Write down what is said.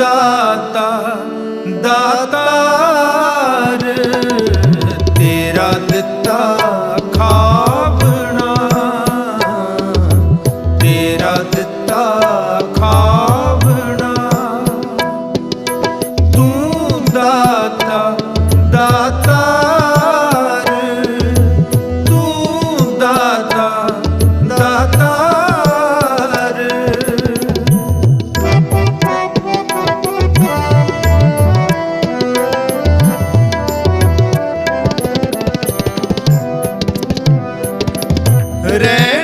ਦਾਤਾ ਦਾਤਾਰ ਤੇਰਾ ਦਿੱਤਾ ਖਾਵਣਾ ਤੇਰਾ ਦਿੱਤਾ ਖਾਵਣਾ ਤੂੰ ਦਾਤਾ ਦਾਤਾਰ ਤੂੰ ਦਾਤਾ रे